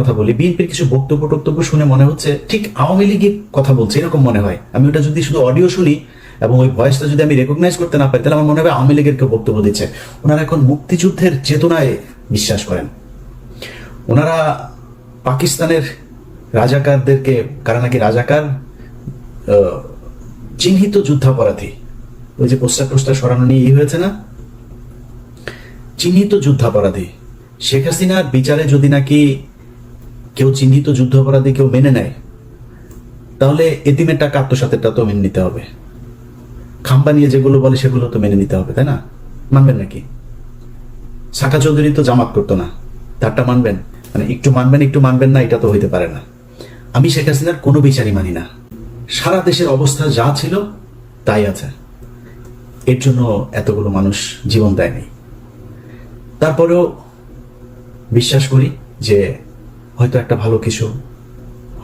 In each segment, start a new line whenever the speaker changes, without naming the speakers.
কথা বলি, বিএনপির কিছু বক্তব্য টক্তব্য শুনে মনে হচ্ছে ঠিক আওয়ামী লীগের কথা বলছে, এরকম মনে হয়। আমি ওটা যদি শুধু অডিও শুনি এবং ওই ভয়েসটা যদি আমি রেকগনাইজ করতে না পারি, তাহলে আমার মনে হবে আওয়ামী লীগের কেউ বক্তব্য দিচ্ছে। ওনারা এখন মুক্তিযুদ্ধের চেতনায় বিশ্বাস করেন। ওনারা পাকিস্তানের রাজাকারদেরকে, কারা নাকি রাজাকার চিহ্নিত যুদ্ধাপরাধী, ওই যে পোস্টার টোস্টার সরানো নিয়ে ই হয়েছে না? চিহ্নিত যুদ্ধাপরাধী। শেখ হাসিনার বিচারে যদি নাকি কেউ চিহ্নিত যুদ্ধাপরাধী কেউ মেনে নেয়, তাহলে এতিমের টাকা আত্মসাতেরটা তো মেনে নিতে হবে। খাম্পা নিয়ে যেগুলো বলে সেগুলো তো মেনে নিতে হবে, তাই না? মানবেন নাকি? শাখা চৌধুরী তো জামাত করতো না, তারটা মানবেন? মানে একটু মানবেন একটু মানবেন না, এটা তো হইতে পারে না। আমি শেখ হাসিনার কোনো বিচারই মানি না। সারা দেশের অবস্থা যা ছিল, তাই আছে। এর জন্য এতগুলো মানুষ জীবন দেয়নি। তারপরেও বিশ্বাস করি যে হয়তো একটা ভালো কিছু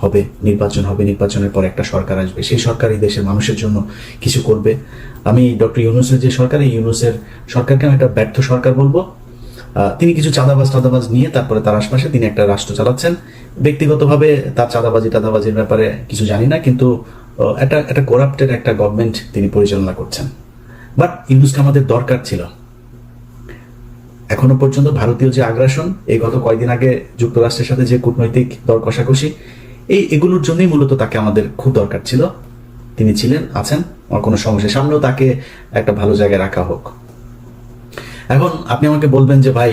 হবে, নির্বাচন হবে, নির্বাচনের পর একটা সরকার আসবে। সেই সরকার এই দেশের মানুষের জন্য কিছু করবে। আমি ডক্টর ইউনুসের যে সরকার, এই ইউনুসের সরকারকে আমি একটা ব্যর্থ সরকার বলব। তিনি কিছু চাঁদাবাজ টাদাবাজ নিয়ে তারপরে তার আশপাশে তিনি একটা রাষ্ট্র চালাচ্ছেন। ব্যক্তিগতভাবে তার চাঁদাবাজি, টাদাবাজির ব্যাপারে কিছু জানি না, কিন্তু একটা একটা করাপ্টেড একটা গভর্নমেন্ট তিনি পরিচালনা করছেন। বাট ইউনুসকে আমাদের দরকার ছিল। এখনও পর্যন্ত ভারতীয় যে আগ্রাসন, এই গত কয়েকদিন আগে যুক্তরাষ্ট্রের সাথে যে কূটনৈতিক দর কষাকষি, এই এগুলোর জন্যই মূলত তাকে আমাদের খুব দরকার ছিল তিনি ছিলেন, আছেন, আমার কোনো সমস্যা। সামনেও তাকে একটা ভালো জায়গায় রাখা হোক এখন আপনি আমাকে বলবেন যে, ভাই,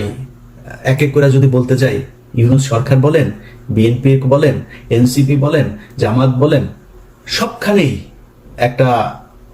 এক এক করে যদি বলতে যাই, ইউনুস সরকার বলেন, বিএনপি বলেন, এনসিপি বলেন, জামাত বলেন, সবখানেই একটা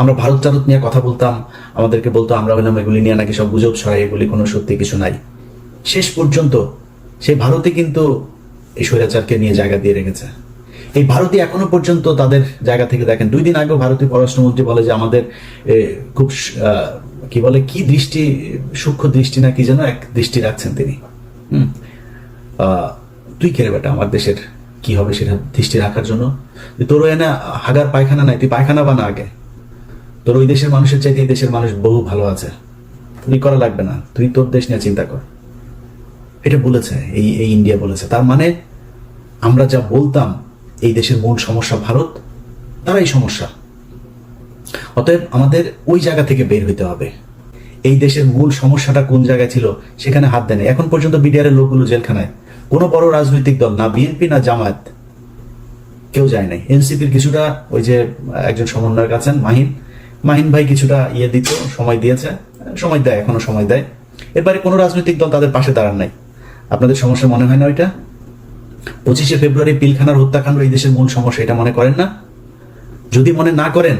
আমরা ভারত টারত নিয়ে কথা বলতাম, আমাদেরকে বলতো, আমরা হইলাম এগুলি নিয়ে নাকি সব গুজব ছড়াই, এগুলি কোনো সত্যি কিছু নাই। শেষ পর্যন্ত সেই ভারতে কিন্তু এই স্বৈরাচারকে নিয়ে জায়গা দিয়ে রেখেছে। এই ভারতীয় এখনও পর্যন্ত তাদের জায়গা থেকে দেখেন, দুই দিন আগেও ভারতীয় পররাষ্ট্রমন্ত্রী বলে যে আমাদের খুব কি বলে, কি দৃষ্টি, সূক্ষ্ম দৃষ্টি না কি যেন এক দৃষ্টি রাখছেন তিনি। তুই কে রে বেটা? আমার দেশের কি হবে সেটা দৃষ্টি রাখার জন্য? তোর এনে হাগার পায়খানা নাই, তুই পায়খানা বানা আগে। তোর ওই দেশের মানুষের চাইতে এই দেশের মানুষ বহু ভালো আছে। তুই করা লাগবে না। তুই তোর দেশ নিয়ে চিন্তা কর। এটা বলেছে, এই এই ইন্ডিয়া বলেছে। তার মানে আমরা যা বলতাম, এই দেশের মূল সমস্যা ভারত, তারাই সমস্যা। অতএব আমাদের ওই জায়গা থেকে বের হইতে হবে। এই দেশের মূল সমস্যাটা কোন জায়গায় ছিল, সেখানে হাত দেয়নি। এখন পর্যন্ত বিডিআর লোকগুলো জেলখানায়। কোনো বড় রাজনৈতিক দল, না বিএনপি, না জামায়াত, কেউ যায় নাই। এনসিপির কিছুটা ওই যে একজন সমন্বয়ক আছেন, মাহিন মাহিন ভাই কিছুটা ইয়ে দিত, সময় দিয়েছে, সময় দেয়, এখনও সময় দেয়। এবারে কোনো রাজনৈতিক দল তাদের পাশে দাঁড়ান নাই। আপনাদের সমস্যা মনে হয় না ওইটা? পঁচিশে ফেব্রুয়ারি পিলখানার হত্যাকাণ্ড এই দেশের মূল সমস্যা, এটা মনে করেন না? যদি মনে না করেন,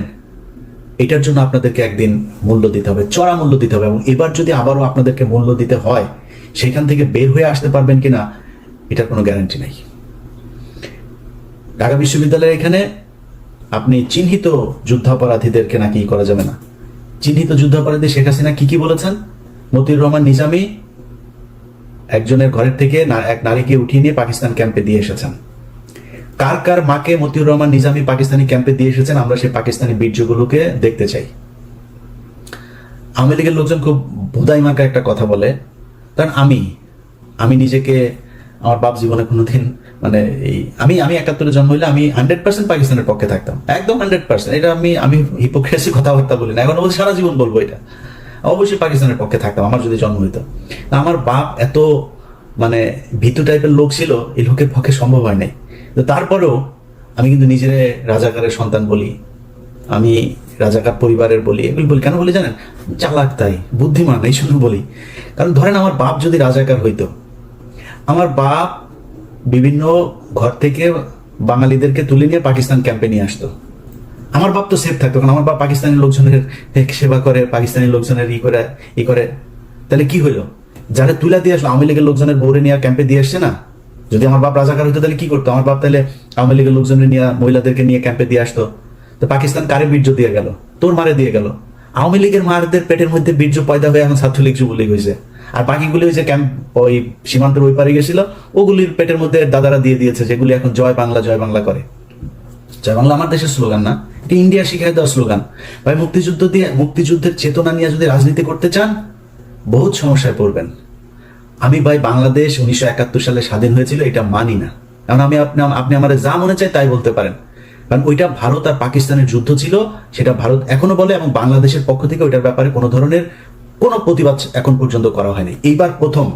এটার জন্য আপনাদেরকে একদিন মূল্য দিতে হবে, চড়া মূল্য দিতে হবে। এবং এবার যদি আবারও আপনাদেরকে মূল্য দিতে হয়, সেখান থেকে বের হয়ে আসতে পারবেন কিনা, এটার কোনো গ্যারান্টি নাই। ঢাকা বিশ্ববিদ্যালয়ের এখানে আপনি চিহ্নিত যুদ্ধাপরাধীদেরকে নাকি করা যাবে না? চিহ্নিত যুদ্ধাপরাধী শেখ হাসিনা কি কি বলেছেন? মতিউর রহমান নিজামী একজনের ঘরের থেকে এক নারীকে উঠিয়ে নিয়ে পাকিস্তান ক্যাম্পে দিয়ে এসেছেন। কার কার মাকে মতিউর রহমান নিজামী পাকিস্তানি ক্যাম্পে দিয়ে এসেছেন আমরা সেই পাকিস্তানি বীর্যগুলোকে দেখতে চাই। আওয়ামী লীগের লোকজন খুব ভোদাই মাকে একটা কথা বলে, কারণ আমি আমি নিজেকে, আমার বাপ জীবনে কোনোদিন মানে এই, আমি আমি একাত্তরে জন্ম হইলে আমি হান্ড্রেড পার্সেন্ট পাকিস্তানের পক্ষে থাকতাম। একদম হান্ড্রেড পার্সেন্ট এটা আমি আমি হিপোক্রেসি কথাবার্তা বলি না। এখন সারা জীবন বলব এটা। অবশ্যই পাকিস্তানের পক্ষে থাকতাম, আমার যদি জন্ম হইতো। আমার বাপ এত মানে ভীতু টাইপের লোক ছিল, এই লোকের পক্ষে সম্ভব হয় নাই। তো তারপরেও আমি কিন্তু নিজের রাজাকারের সন্তান বলি, আমি রাজাকার পরিবারের বলি, এগুলি বলি। কেন বলি জানেন? চালাক তাই, বুদ্ধিমান এই শুধু বলি। কারণ ধরেন আমার বাপ যদি রাজাকার হইতো, আমার বাপ বিভিন্ন ঘর থেকে বাঙালিদেরকে তুলে নিয়ে পাকিস্তান ক্যাম্পে নিয়ে আসতো। আমার বাপ তো সেফ থাকতো, কারণ আমার বাপ পাকিস্তানি লোকজনের সেবা করে, পাকিস্তানি লোকজনের ই করে ই করে। তাহলে কি হইল? যারা তুলে দিয়ে আসলো, আওয়ামী লীগের লোকজনের বউরে নিয়ে ক্যাম্পে দিয়ে আসছে না? যদি আমার বাপ রাজাকার হইতো, তাহলে কি করতো? আমার বাপ তাহলে আওয়ামী লীগের লোকজনের নিয়ে, মহিলাদেরকে নিয়ে ক্যাম্পে দিয়ে আসতো। তো পাকিস্তান কারে বীর্য দিয়ে গেল? তোর মারে দিয়ে গেল। আওয়ামী লীগের মারদের পেটের মধ্যে বীর্য পয়দা হয়ে এখন ছাত্রলীগ যুবলীগ হয়েছে আর বাকিগুলি ওই যে ক্যাম্প ওই সীমান্তের ওই পারে গেছিল, ওগুলির পেটের মধ্যে দাদারা দিয়ে দিয়েছে যেগুলি এখন জয় বাংলা জয় বাংলা করে। জয় বাংলা আমার দেশের স্লোগান না, এটা ইন্ডিয়া শিখাই দেওয়া স্লোগান। ভাই, মুক্তিযুদ্ধ দিয়ে, মুক্তিযুদ্ধের চেতনা নিয়ে যদি রাজনীতি করতে চান, বহুত সমস্যায় পড়বেন। আমি ভাই, বাংলাদেশ উনিশশো একাত্তর সালে স্বাধীন হয়েছিল, এটা মানি না। কারণ আমি আপনি আপনি আমার যা মনে চাই তাই বলতে পারেন। কারণ ওইটা ভারত আর পাকিস্তানের যুদ্ধ ছিল, সেটা ভারত এখনও বলে এবং বাংলাদেশের পক্ষ থেকে ওইটার ব্যাপারে কোনো ধরনের কোনো প্রতিবাদ এখন পর্যন্ত করা হয়নি। এইবার প্রথম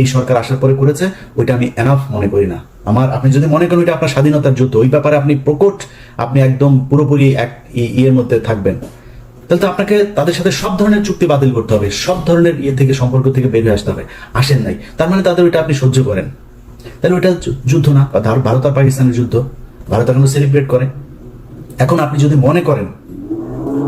এই সরকার আসার পরে করেছে, ওইটা আমি এনাফ মনে করি না। আমার, আপনি যদি মনে করেন ওইটা আপনার স্বাধীনতার যুদ্ধ, ওই ব্যাপারে আপনি প্রকট, আপনি একদম পুরোপুরি এক ইয়ের মধ্যে থাকবেন। তাহলে তো আপনাকে তাদের সাথে সব ধরনের চুক্তি বাতিল করতে হবে, সব ধরনের ইয়ে থেকে, সম্পর্ক থেকে বের হয়ে আসতে হবে। আসেন নাই। তার মানে তাদের ওইটা আপনি সহ্য করেন। তাহলে ওইটা যুদ্ধ না। ভারত আর পাকিস্তানের যুদ্ধ, ভারত এখনও সেলিব্রেট করে। এখন আপনি যদি মনে করেন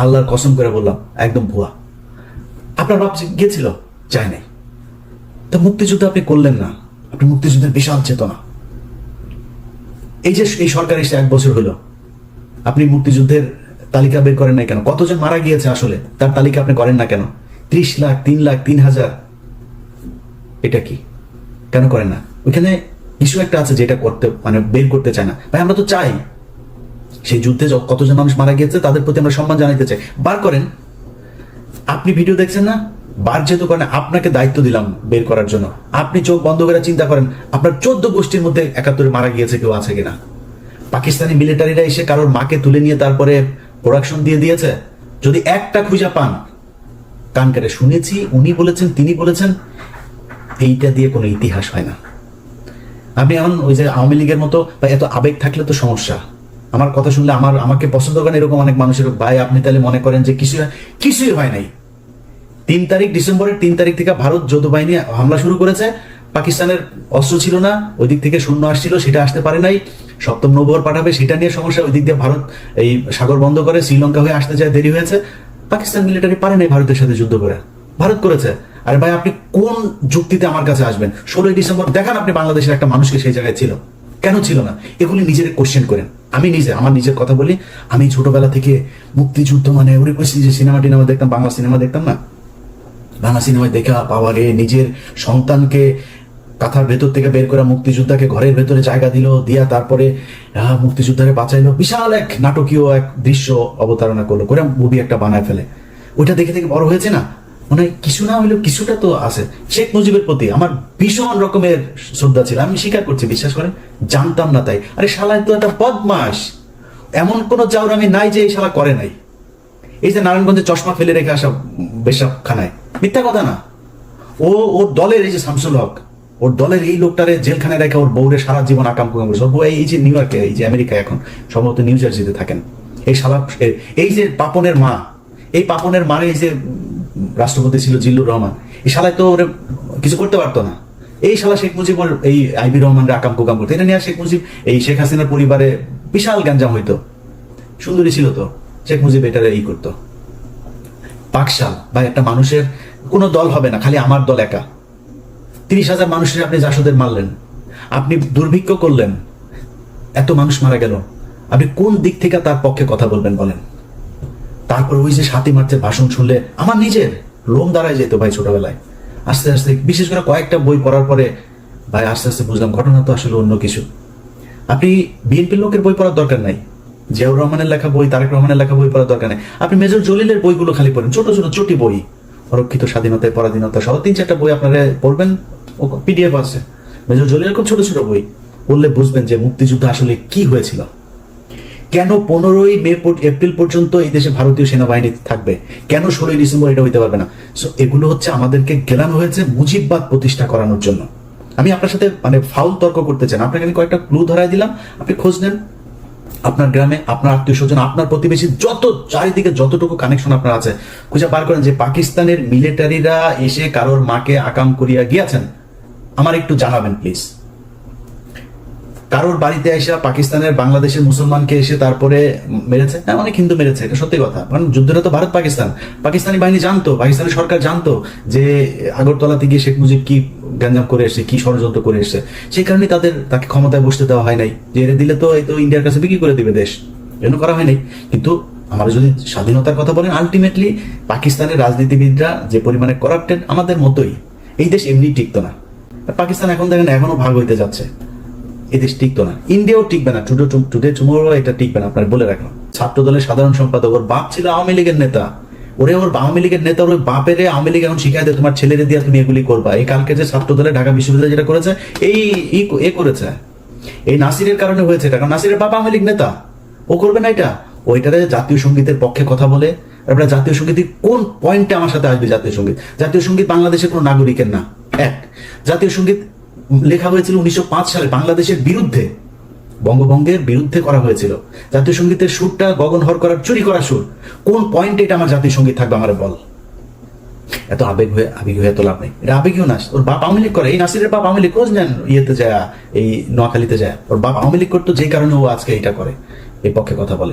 আল্লাহর কসম করে বললাম, একদম ভুয়া। আপনার বাপ গিয়েছিল, যায় নাই। তা মুক্তিযুদ্ধ আপনি করলেন না। আপনি মুক্তিযুদ্ধের বিশাল চেতনা। এই যে এই সরকার এসে এক বছর হলো, আপনি মুক্তিযুদ্ধের তালিকা বের করেন না কেন? কতজন মারা গিয়েছে আসলে? তার তালিকা আপনি করেন না কেন? ত্রিশ লাখ, তিন লাখ, তিন হাজার। এটা কি? কেন করেন না? ওইখানে কিছু একটা আছে যেটা করতে মানে বের করতে চায় না। ভাই, আমরা তো চাই। সেই যুদ্ধে কতজন মানুষ মারা গিয়েছে, তাদের প্রতি আমরা সম্মান জানাতে চাই। বার করেন। আপনি ভিডিও দেখছেন না? বার যেহেতু করেন, আপনাকে দায়িত্ব দিলাম বের করার জন্য। আপনি চোখ বন্ধ করে চিন্তা করেন, আপনার চোদ্দ গোষ্ঠীর মধ্যে একাত্তরে মারা গিয়েছে কেউ আছে কিনা? পাকিস্তানি মিলিটারিরা এসে কারোর মাকে তুলে নিয়ে তারপরে প্রোডাকশন দিয়ে দিয়েছে? যদি একটা খুঁজা পান, কান কেটে শুনেছি, উনি বলেছেন, তিনি বলেছেন, এইটা দিয়ে কোনো ইতিহাস হয় না। আপনি এখন ওই যে আওয়ামী লীগের মতো বা এত আবেগ থাকলে তো সমস্যা। আমার কথা শুনলে আমার, আমাকে পছন্দ করেন এরকম অনেক মানুষের ভাই, আপনি তাহলে মনে করেন যে কিছু কিছুই হয় নাই। তিন তারিখ ডিসেম্বরের তিন তারিখ থেকে ভারত যৌথ বাহিনী হামলা শুরু করেছে। পাকিস্তানের অস্ত্র ছিল না ওই দিক থেকে শূন্য আসছিল, সেটা আসতে পারে নাই। সপ্তম নৌবহর পাঠাবে, সেটা নিয়ে সমস্যা। ওই দিক দিয়ে ভারত এই সাগর বন্ধ করে শ্রীলঙ্কা হয়ে আসতে চায়, দেরি হয়েছে। পাকিস্তান মিলিটারি পারে নাই ভারতের সাথে যুদ্ধ করে। ভারত করেছে। আরে ভাই, আপনি কোন যুক্তিতে আমার কাছে আসবেন? ষোলোই ডিসেম্বর, দেখান আপনি বাংলাদেশের একটা মানুষকে সেই জায়গায় ছিল। কেন ছিল না? এগুলি নিজের কোশ্চেন করেন। আমি নিজে, আমার নিজের কথা বলি, আমি ছোটবেলা থেকে মুক্তিযুদ্ধ মানে ওরে যে সিনেমা টিনেমা দেখতাম, বাংলা সিনেমা দেখতাম না? বাংলা সিনেমায় দেখা পাওয়া রে, নিজের সন্তানকে কাঁথার ভেতর থেকে বের করা মুক্তিযোদ্ধাকে ঘরের ভেতরে জায়গা দিল, দিয়া তারপরে মুক্তিযোদ্ধাকে বাঁচাইলো। বিশাল এক নাটকীয় এক দৃশ্য অবতারণা করল করে মুভি একটা বানায় ফেলে। ওইটা দেখে দেখে বড় হয়েছে না? মানে কিছু না হইলেও কিছুটা তো আছে। শেখ মুজিবের প্রতি আমার ভীষণ রকমের শ্রদ্ধা ছিল। আমি স্বীকার করছি, বিশ্বাস করেন? জানতাম না তাই। আরে শালায় তো একটা বদমাস এমন কোনো চাউর আমি নাই যে এই শালা করে নাই। এই যে নারায়ণগঞ্জে চশমা ফেলে রেখে আসা বেশাব খানায় মিথ্যা কথা না। ও, ওর দলের এই যে শামসুল হক, ওর দলের এই লোকটারে জেলখানায় রেখে ওর বউরে সারা জীবন আকাম কুকাম করেছে ওর এই যে নিউ ইয়র্কে, এই যে আমেরিকায় এখন, সম্ভবত নিউ জার্সিতে থাকেন। এই শালা এই যে পাপনের মা, এই পাপনের মারে এই যে রাষ্ট্রপতি ছিল জিল্লুর রহমান। এই শালায় তো ওরা কিছু করতে পারতো না। এই শালা শেখ মুজিবর এই আইবি রহমানরা আকাম কুকাম করতো। এটা নিয়ে শেখ মুজিব, এই শেখ হাসিনার পরিবারে বিশাল গ্যাঞ্জাম হইতো। সুন্দরী ছিল তো। শেখ মুজিব এটারে এই করতো। পাকশাল বা একটা মানুষের কোনো দল হবে না, খালি আমার দল একা। তিরিশ হাজার মানুষের আপনি জাসদের মারলেন। আপনি দুর্ভিক্ষ করলেন। এত মানুষ মারা গেল। আপনি কোন দিক থেকে তার পক্ষে কথা বলবেন বলেন? তারপর ওই যে সাতই মার্চের ভাষণ শুনলে আমার নিজের লোম দাঁড়ায় যেত ভাই ছোটবেলায়। আস্তে আস্তে, বিশেষ করে কয়েকটা বই পড়ার পরে, ভাই আস্তে আস্তে বুঝলাম ঘটনা তো আসলে অন্য কিছু। আপনি বিএনপির লোকের বই পড়ার দরকার নাই। জিয়াউর রহমানের লেখা বই, তারেক রহমানের লেখা বই পড়ার দরকার নেই। আপনি মেজর জলিলের বইগুলো খালি পড়েন, ছোট ছোট চটি বই অরক্ষিত স্বাধীনতায়, পরাধীনতা সহ তিন চারটা বই আপনারা পড়বেন, ও পিডিএফ আছে। মেজর জলিলের খুব ছোট ছোট বই, পড়লে বুঝবেন যে মুক্তিযুদ্ধ আসলে কি হয়েছিল। কেন পনেরোই মে এপ্রিল পর্যন্ত এই দেশে ভারতীয় সেনাবাহিনী থাকবে? কেন ষোলোই ডিসেম্বর এটা হইতে পারবে না? সো এগুলো হচ্ছে আমাদেরকে গেলানো হয়েছে মুজিববাদ প্রতিষ্ঠা করানোর জন্য। আমি আপনার সাথে মানে ফাউল তর্ক করতে চান আপনাকে আমি কয়েকটা ক্লু ধরাই দিলাম। আপনি খোঁজ নেন। আপনার গ্রামে, আপনার আত্মীয় স্বজন, আপনার প্রতিবেশী, যত চারিদিকে যতটুকু কানেকশন আপনার আছে, খুঁজে বার করেন যে পাকিস্তানের মিলিটারিরা এসে কারোর মাকে আকাম করিয়া গিয়াছেন। আমার একটু জানাবেন প্লিজ কারোর বাড়িতে এসে পাকিস্তানের, বাংলাদেশের মুসলমানকে এসে তারপরে মেরেছে? হ্যাঁ অনেক হিন্দু মেরেছে, এটা সত্যি কথা। কারণ যুদ্ধটা তো ভারত, পাকিস্তান। পাকিস্তানি বাহিনী জানতো পাকিস্তানের সরকার জানতো যে আগরতলাতে গিয়ে শেখ মুজিব কি গ্যাঞ্জাম করে এসছে, কি ষড়যন্ত্র করে এসছে। সেই কারণে তাদের, তাকে ক্ষমতায় বসতে দেওয়া হয় নাই, যে এর দিলে তো এই তো ইন্ডিয়ার কাছে বিক্রি করে দিবে দেশ। এজন্য করা হয়নি কিন্তু আমরা যদি স্বাধীনতার কথা বলেন আলটিমেটলি পাকিস্তানের রাজনীতিবিদরা যে পরিমাণে করাপ্টেড আমাদের মতোই, এই দেশ এমনি টিকতো না। পাকিস্তান এখন দেখেন, এখনও ভাগ হইতে যাচ্ছে। এদেশ টিকতো না। ইন্ডিয়াও টিকবে না। টুডে টুডে টুমোরো এটা টিকবে না, আপনার বলে রাখলাম। ছাত্র দলের সাধারণ সম্পাদক, ওর বাপ ছিল আওয়ামী লীগের নেতা। ওরে ওর আওয়ামী লীগের নেতা, ওর বাপের আওয়ামী লীগ এখন শিখাই দেয় তোমার ছেলেরে দিয়ে তুমি এগুলি করবা। এই কালকে যে ছাত্র দলের ঢাকা বিশ্ববিদ্যালয় যেটা করেছে, এই এ করেছে। এই নাসিরের কারণে হয়েছে এটা, কারণ নাসিরের বাবা আওয়ামী লীগ নেতা। ও করবে না এটা। ওইটারে জাতীয় সঙ্গীতের পক্ষে কথা বলে। তারপরে জাতীয় সংগীত কোন পয়েন্টে আমার সাথে আসবে জাতীয় সংগীত? জাতীয় সংগীত বাংলাদেশের কোনো নাগরিকের না। এক। জাতীয় সংগীত লেখা হয়েছিল উনিশশো সালে বাংলাদেশের বিরুদ্ধে। বঙ্গভঙ্গের বিরুদ্ধে করা হয়েছিল। জাতীয় সঙ্গীতের সুরটা গগন হর করার, চুরি করা সুর। কোন পয়েন্টে এটা আমার জাতীয় সংগীত থাকবে আমার বল? এত আবেগ হয়ে আবেগ হয়ে তো লাভ নেই। এটা আবেগীয় নাচ। ওর বাপ আওয়ামী লীগ করে। এই নাসিরের বাপ আওয়ামী লীগ খোঁজ নেন ইয়েতে যায়, এই নোয়াখালীতে যায়? ওর বাপ আওয়ামী লীগ করতো যে কারণে ও আজকে এটা করে। এই পক্ষে কথা বলে।